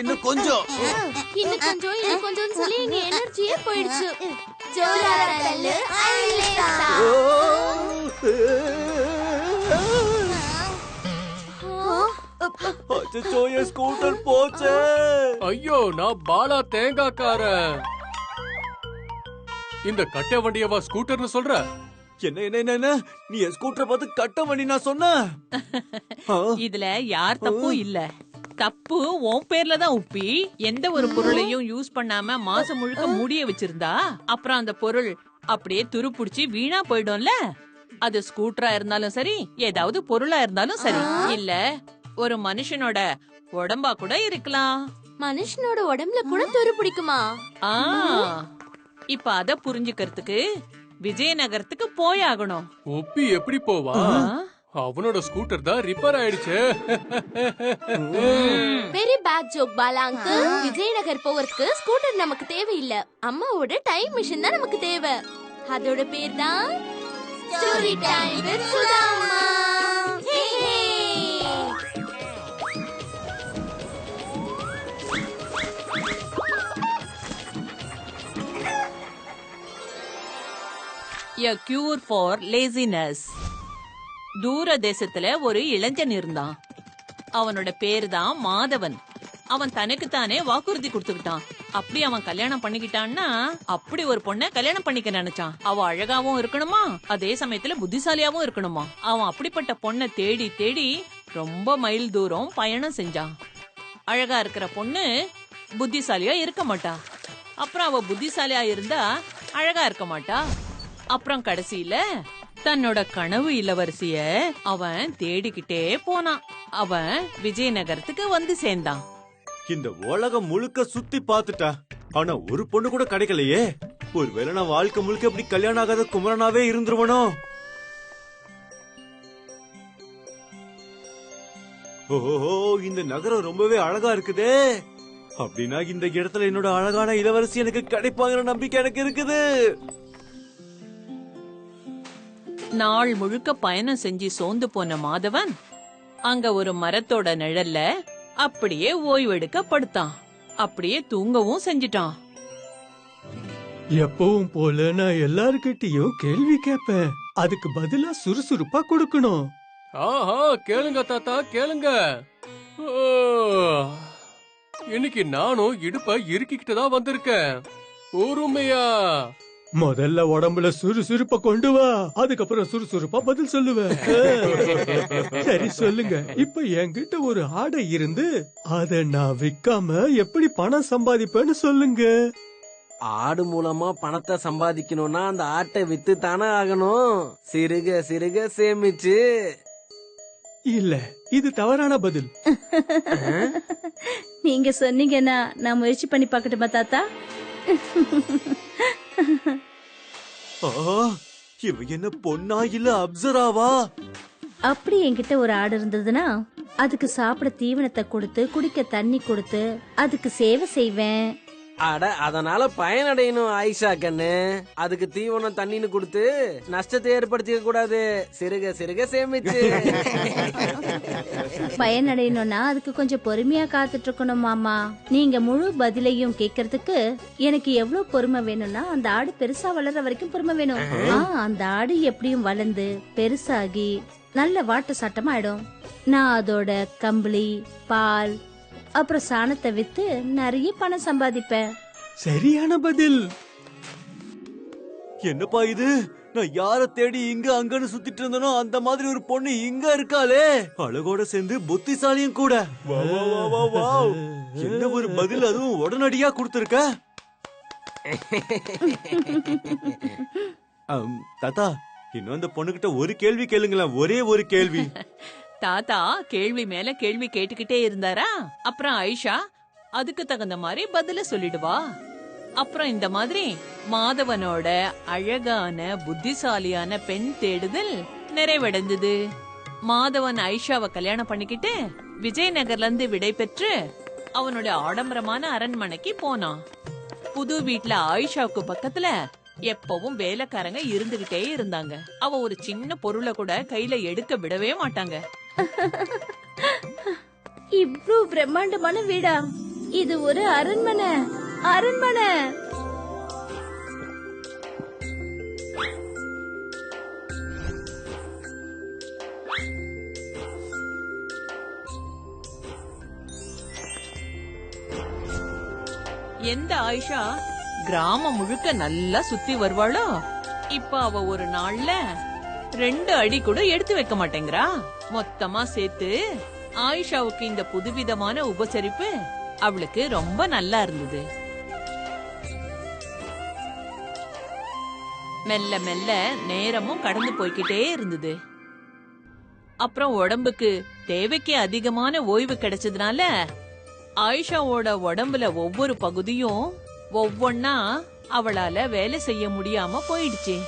இன்னும் கொஞ்சம். இன்னும் கொஞ்சம் இன்னும் கொஞ்சம் சொல்லி எங்க எனர்ஜியே போயிடுச்சு. அச்சோ என் ஸ்கூட்டர் போச்சே. ஐயோ நான் பாலா தேங்காய்க்காரன் இந்த கட்டை வண்டியவா ஸ்கூட்டர்னு சொல்ற? என்ன என்ன என்ன, நீ என் ஸ்கூட்டரை பார்த்து கட்ட வண்டி நான் சொன்னேன். ஆ, இதுல யார் தப்பும் இல்ல. தப்பு உன் பேர்ல தான் உப்பி எந்த ஒரு பொருளையும் யூஸ் பண்ணாம மாசம் முழுக்க மூடிய வச்சிருந்தா அப்புறம் அந்த பொருள் அப்படியே துரு புடிச்சு வீணா போயிடும்ல? அது ஸ்கூட்டரா இருந்தாலும் சரி ஏதாவது பொருளா இருந்தாலும் சரி. இல்ல ஒரு மனுஷனோட உடம்பா கூட இருக்கலாம். மனுஷனோட உடம்புல கூட துரு பிடிக்குமா ஆ. இப்ப அத புரிஞ்சுக்கிறதுக்கு விஜயநகரத்துக்கு போயாகணும். ஒப்பி எப்படி போவா? அவனோட ஸ்கூட்டர் தான் ரிப்பேர் ஆயிடுச்சு. Very bad joke Bala uncle Vijayanagar போவதற்கு ஸ்கூட்டர் நமக்கு தேவையில்ல. அம்மாவோட டைம் மிஷின் தான் நமக்கு தேவை. அதோட பேர் தான் ஸ்டோரி டைம் வித் சுதா அம்மா. எ கியூர் ஃபார் லேசினஸ் தூர தேசத்துல ஒரு இளைஞன் இருந்தான். அவனோட பேரு தான் மாதவன். அவன் தனக்குத்தானே வாக்குறுதி கொடுத்துக்கிட்டான். அப்படி அவன் கல்யாணம் பண்ணிக்கிட்டான்னா அப்படி ஒரு பொண்ண கல்யாணம் பண்ணிக்க நினைச்சான். அவ அழகாவும் இருக்கணுமா? அதே சமயத்துல புத்திசாலியாவும் இருக்கணுமா? அவன் அப்படிப்பட்ட பொண்ணை தேடி தேடி ரொம்ப மைல் தூரம் பயணம் செஞ்சான். அழகா இருக்கிற பொண்ணு புத்திசாலியா இருக்க மாட்டா. அப்புறம் அவ புத்திசாலியா இருந்தா அழகா இருக்க மாட்டா. அப்புறம் கடைசியில தன்னோட கனவு இளவரசிய அவன் தேடிக்கிட்டே போனான். அவன் விஜயநகரத்துக்கு வந்து சேர்ந்தான். இந்த உலகம் முழுக்க சுத்தி பார்த்துட்டா ஆனா ஒரு பொண்ணு கூட கிடைக்கலையே. ஒருவேளை நான் வாழ்க்கை முழுக்க இப்படி கல்யாணம் ஆகாத குமரனாவே இருந்துருவனோ? ஓஹோ இந்த நகரம் ரொம்பவே அழகா இருக்குதே. அப்படின்னா இந்த இடத்துல என்னோட அழகான இளவரசி எனக்கு கிடைப்பாங்கிற நம்பிக்கை எனக்கு இருக்குது. நாள் முழுக்க பயணம் செஞ்சு சோர்ந்து போன மாதவன் அங்க ஒரு மரத்தோட நிழல்ல அப்படியே ஓய்வெடுக்க படுத்தான் அப்படியே தூங்கவும் செஞ்சிட்டான். எப்பவும் போல நான் எல்லார்கிட்டயும் கேள்வி கேட்பேன் அதுக்கு பதிலா சுறுசுறுப்பா கொடுக்கணும். ஆஹா கேளுங்க தாத்தா கேளுங்க. ஓ, இன்னைக்கு நானும் இடுப்ப இறுக்கிக்கிட்டு தான் வந்திருக்கேன். பொறுமையா. முதல்ல உடம்புல சுறுசுறுப்ப கொண்டு வா. அதுக்கப்புறம் சுறுசுறுப்பா பதில் சொல்லுவேன். சரி சொல்லுங்க. இப்ப என்கிட்ட ஒரு ஆடை இருந்து அத நான் விக்காம எப்படி பணம் சம்பாதிப்பேன்னு சொல்லுங்க. ஆடு மூலமா பணத்தை சம்பாதிக்கணும்னா அந்த ஆட்டை வித்து தானே ஆகணும். சிறுக சிறுக சேமிச்சு. இல்ல இது தவறான பதில். நீங்க சொன்னீங்கன்னா நான் முயற்சி பண்ணி பார்க்கட்டுமா தாத்தா? இவ என்ன பொண்ணா இல்ல அப்சராவா? அப்படி என்கிட்ட ஒரு ஆடு இருந்ததுன்னா அதுக்கு சாப்பிட தீவனத்தை கொடுத்து குடிக்க தண்ணி கொடுத்து அதுக்கு சேவை செய்வேன். அட அதனால பயனடையணும் ஆயிஷா கண்ணு. அதுக்கு தீவனம் தண்ணின்னு கொடுத்து நஷ்டத்தை ஏற்படுத்திக்க கூடாது. சிறுக சிறுக சேமிச்சு பயனடையணும்னா அதுக்கு கொஞ்சம் பொறுமையா காத்துட்டு இருக்கணும் மாமா. நீங்க முழு பதிலையும் கேட்கறதுக்கு எனக்கு எவ்வளவு பொறுமை வேணும்னா அந்த ஆடு பெருசா வளர்ற வரைக்கும் பொறுமை வேணும். ஆ அந்த ஆடு எப்படியும் வளர்ந்து பெருசாகி நல்ல வாட்டு சட்டமா ஆயிடும் நான் அதோட கம்பளி பால் அப்புறம் சாணத்தை வித்து நிறைய பணம் சம்பாதிப்பேன். சரியான பதில். என்னப்பா இது? நான் யார தேடி இங்க அங்கன்னு சுத்திட்டு இருந்தனோ அந்த மாதிரி ஒரு பொண்ணு இங்க இருக்காளே. அழகோட சேர்ந்து புத்திசாலியும் கூட. வா, வா, வா, வா. என்ன ஒரு பதில் அதுவும் உடனடியா கொடுத்திருக்க? தாத்தா இன்னும் அந்த பொண்ணுகிட்ட ஒரு கேள்வி கேளுங்களேன். ஒரே ஒரு கேள்வி. தாத்தா கேள்வி மேல கேள்வி கேட்டுக்கிட்டே இருந்தாரா? அப்புறம் ஐஷா அதுக்கு தகுந்த மாதிரி பதில சொல்லிடுவா. அப்புறம் இந்த மாதிரி மாதவனோட அழகான புத்திசாலியான பெண் தேடுதல் நிறைவடைந்தது. மாதவன் ஐஷாவை கல்யாணம் பண்ணிக்கிட்டு விஜயநகர்ல இருந்து விடை பெற்று அவனோட ஆடம்பரமான அரண்மனைக்கு போனான். புது வீட்ல ஆயிஷாவுக்கு பக்கத்துல எப்பவும் வேலைக்காரங்க இருந்துகிட்டே இருந்தாங்க. அவ ஒரு சின்ன பொருளை கூட கையில எடுக்க விடவே மாட்டாங்க. இவ்ளோ பிரம்மாண்டமான வீடா? இது ஒரு அரண்மனை. அரண்மனை. எந்த ஆயிஷா? கிராமம் முழுக்க நல்லா சுத்தி வருவாளோ? இப்ப அவ ஒரு நாள்ல ரெண்டு அடி கூட எடுத்து வைக்க மாட்டேங்கிறா? மொத்தமா சேர்த்து ஆயிஷாவுக்கு இந்த புதுவிதமான உபசரிப்பு அவளுக்கு ரொம்ப நல்லா இருந்தது. மெல்ல மெல்ல நேரமும் கடந்து போய்கிட்டே இருந்தது. அப்புறம் உடம்புக்கு தேவைக்கு அதிகமான ஓய்வு கிடைச்சதுனால ஆயிஷாவோட உடம்புல ஒவ்வொரு பகுதியும் ஒவ்வொன்னா அவளால வேலை செய்ய முடியாம போயிடுச்சு.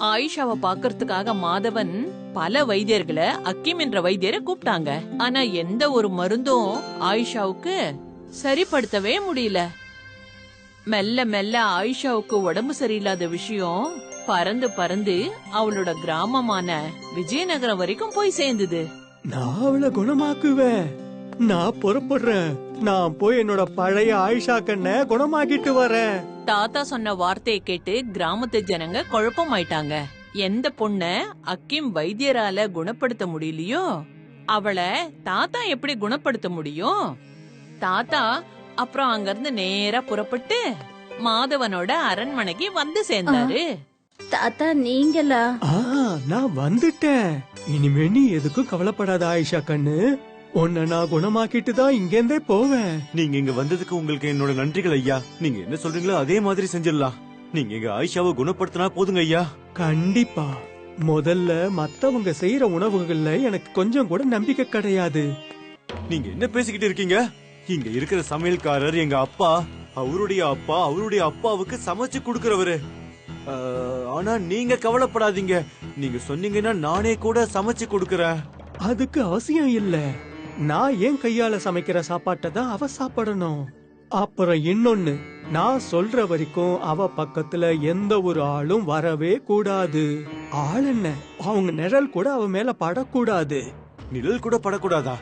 ஆயிஷாவை பாக்குறதுக்காக மாதவன் பல வைத்தியர்களை அக்கிம் என்ற வைத்தியரை கூப்பிட்டாங்க. ஆனா எந்த ஒரு மருந்தும் ஆயிஷாவுக்கு சரிப்படுத்தவே முடியல. மெல்ல மெல்ல ஆயிஷாவுக்கு உடம்பு சரியில்லாத விஷயம் பறந்து பறந்து அவளோட கிராமமான விஜயநகரம் வரைக்கும் போய் சேர்ந்தது. நான் அவளை குணமாக்குவேன். நான் பொறுப்படுறேன். நான் போய் என்னோட பழைய ஆயிஷா கண்ணை குணமாக்கிட்டு வரேன். தாத்தா சொன்ன வார்த்தையை கேட்டு கிராமத்து ஜனங்க குழப்பமாயிட்டாங்க. எந்த பொண்ண அக்கிம் வைத்தியரால குணப்படுத்த முடியலையோ? அவளை தாத்தா எப்படி குணப்படுத்த முடியும்? தாத்தா அப்புறம் அங்கிருந்து நேரா புறப்பட்டு மாதவனோட அரண்மனைக்கு வந்து சேர்ந்தாரு. தாத்தா நீங்களா? ஆ நான் வந்துட்டேன். இனிமே நீ எதுக்கும் கவலைப்படாத ஆயிஷா கண்ணு. உன்னை நான் குணமாக்கிட்டு தான் இங்கேருந்தே போவேன். நீங்க இங்க வந்ததுக்கு உங்களுக்கு என்னோட நன்றிகள் ஐயா. நீங்க என்ன சொல்றீங்களோ அதே மாதிரி செஞ்சிடலாம். நீங்க எங்க ஆயிஷாவை குணப்படுத்தினா போதுங்க ஐயா. கண்டிப்பா. முதல்ல மத்தவங்க செய்யற உணவுகள்ல எனக்கு கொஞ்சம் கூட நம்பிக்கை கிடையாது. நீங்க என்ன பேசிக்கிட்டு இருக்கீங்க? இங்க இருக்கிற சமையல்காரர் எங்க அப்பா அவருடைய அப்பா அவருடைய அப்பாவுக்கு சமைச்சு கொடுக்கறவரு. ஆனா நீங்க கவலைப்படாதீங்க. நீங்க சொன்னீங்கன்னா நானே கூட சமைச்சு கொடுக்கறேன். அதுக்கு அவசியம் இல்ல. நான் என் கையால சமைக்கிற சாப்பாட்டை தான் அவ சாப்பிடணும்? அப்புறம் இன்னொன்னு நான் சொல்ற வரைக்கும் அவ பக்கத்துல எந்த ஒரு ஆளும் வரவே கூடாது. ஆள் என்ன? அவங்க நிழல் கூட அவ மேல படக்கூடாது. நிழல் கூட படக்கூடாதா?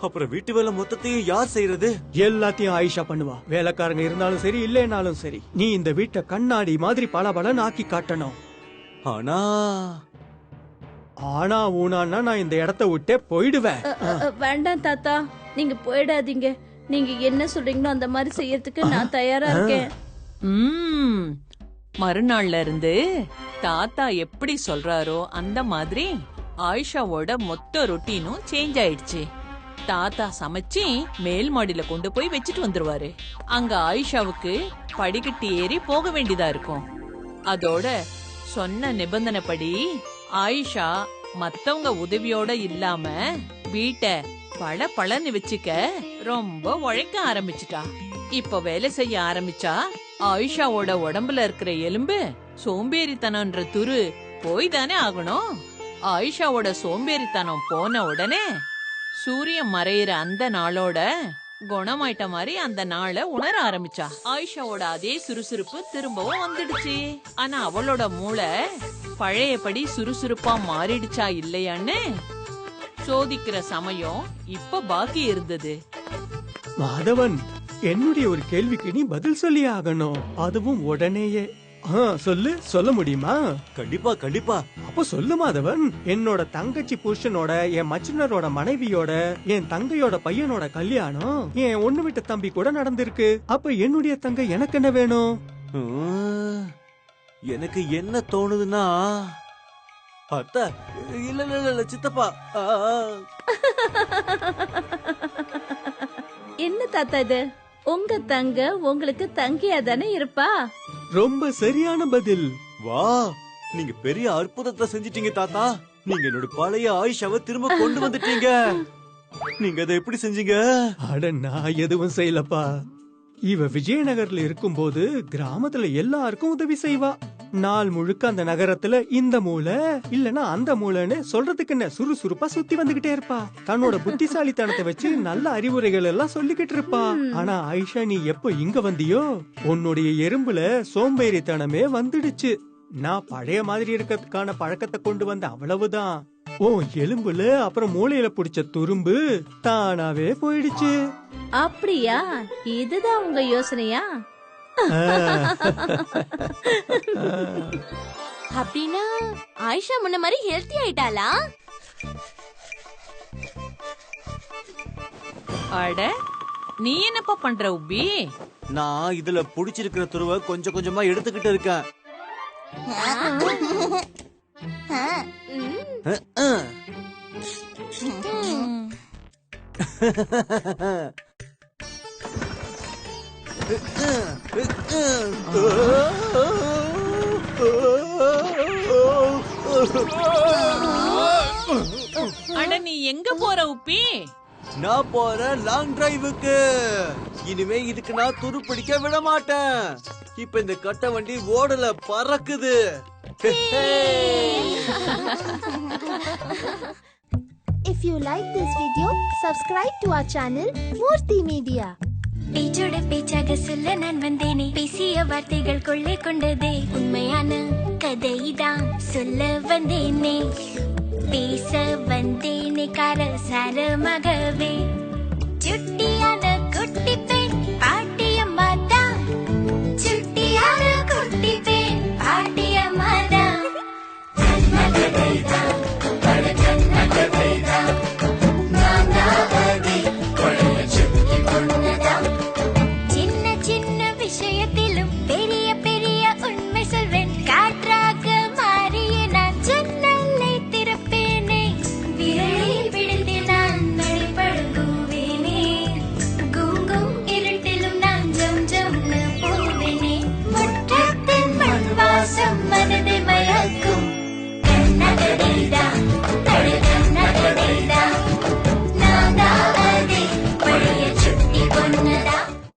அப்புறம் வீட்டு வேலை மொத்தத்தையும் யார் செய்யறது எல்லாத்தையும் ஆயிஷா பண்ணுவா. வேலைக்காரங்க இருந்தாலும் சரி இல்லைனாலும் சரி. நீ இந்த வீட்டை கண்ணாடி மாதிரி பல ஆக்கி காட்டணும். ஆனா ஆனா ஊனான்னா நான் இந்த இடத்த விட்டே போயிடுவேன். வேண்டாம் தாத்தா. நீங்க போயிடாதீங்க. நீங்க என்ன சொல்றீங்களோ அந்த மாதிரி செய்யறதுக்கு நான் தயாரா இருக்கேன். ம். மறுநாள்ல இருந்து தாத்தா எப்படி சொல்றாரோ அந்த மாதிரி ஆயிஷாவோட மொத்த ரொட்டீனும் சேஞ்ச் ஆயிடுச்சு. தாத்தா சமைச்சு மேல் மாடியில கொண்டு போய் வச்சுட்டு வந்துருவாரு. அங்க ஆயிஷாவுக்கு படிக்கட்டு ஏறி போக வேண்டியதா இருக்கும். அதோட சொன்ன நிபந்தனைப்படி ஆயிஷா மத்தவங்க உதவியோட இல்லாம வீட்டை பல பளன்னு வச்சுக்க ரொம்ப உழைக்க ஆரம்பிச்சிட்டா. இப்ப வேலை செய்ய ஆரம்பிச்சா ஆயிஷாவோட உடம்புல இருக்கிற எலும்பு சோம்பேறித்தனம்ன்ற துரு போய் தானே ஆகணும். ஆயிஷாவோட சோம்பேறித்தனம் போன உடனே சூரியன் மறையிற அந்த நாளோட குணமாயிட்ட மாதிரி அந்த நாளை உணர ஆரம்பிச்சா. ஆயிஷாவோட அதே சுறுசுறுப்பு திரும்பவும் வந்துடுச்சு. ஆனா அவளோட மூளை பழையபடி சுறுசுறுப்பா மாறிடுச்சா இல்லையான்னு சோதிக்கிற சமயம் இப்ப பாக்கி இருந்தது. மாதவன் என்னுடைய ஒரு கேள்விக்கு நீ பதில் சொல்லி ஆகணும். அதுவும் உடனேயே. சொல்லு சொல்ல முடியுமா? கண்டிப்பா கண்டிப்பா. அப்ப சொல்லு மாதவன். என்னோட தங்கச்சி புருஷனோட என் மச்சினரோட மனைவியோட என் தங்கையோட பையனோட கல்யாணம் என் ஒண்ணு விட்ட தம்பி கூட நடந்திருக்கு. அப்ப என்னுடைய தங்கை எனக்கு என்ன வேணும்? எனக்கு என்ன தோணுதுன்னா அத்த இல்ல இல்ல இல்ல, சித்தப்பா. என்ன தாத்தா இது? உங்க தங்க உங்களுக்கு தங்கியா தானே இருப்பா? ரொம்ப சரியான பதில். வா நீங்க பெரிய அற்புதத்தை செஞ்சிட்டீங்க தாத்தா. நீங்க என்னோட பழைய ஆயிஷாவை திரும்ப கொண்டு வந்துட்டீங்க. நீங்க அதை எப்படி செஞ்சீங்க? அட நான் எதுவும் செய்யலப்பா. இவ விஜயநகர்ல இருக்கும்போது கிராமத்துல எல்லாருக்கும் உதவி செய்வா. நாள் முழுக்க அந்த நகரத்துல இந்த மூலை இல்லனா அந்த மூலைன்னு சொல்றதுக்கு என்ன? சுறுசுறுப்பா சுத்தி வந்துகிட்டே இருப்பா. தன்னோட புத்திசாலித்தனத்தை வச்சு நல்ல அறிவுரைகள் எல்லாம் சொல்லிக்கிட்டு இருப்பா. ஆனா ஆயிஷா நீ எப்போ இங்க வந்தியோ? உன்னுடைய எறும்புல சோம்பேறித்தனமே வந்துடுச்சு. நான் பழைய மாதிரி இருக்கிறதுக்கான பழக்கத்தை கொண்டு வந்த அவ்வளவுதான். ஓ எலும்புல அப்புறம் மூளையில பிடிச்ச துரும்பு தானாவே போயிடுச்சு. அப்படியா? இதுதான் உங்க யோசனையா? அப்படின்னா ஆயிஷா முன்ன மாதிரி ஹெல்த்தி ஆயிட்டாளா? அட நீ என்னப்பா பண்ற உப்பி? நான் இதுல புடிச்சிருக்கிற துருவ கொஞ்சம் கொஞ்சமா எடுத்துக்கிட்டு இருக்கேன். அட நீ எங்க போற உப்பி? நான் போறேன் லாங் டிரைவுக்கு இனிமே இதுக்கு நான் துரு பிடிக்க விட மாட்டேன் இப்ப இந்த கட்ட வண்டி ஓடல பறக்குது. If you like this video, subscribe to our channel Murthy Media. பேச்சோட பேச்சாக சொல்ல நான் வந்தேனே. பேசிய வார்த்தைகள் கொள்ளை கொண்டதே. உண்மையான கதைதான் சொல்ல வந்தேனே. பேச வந்தேனே கார சாரமாகவே சுட்டி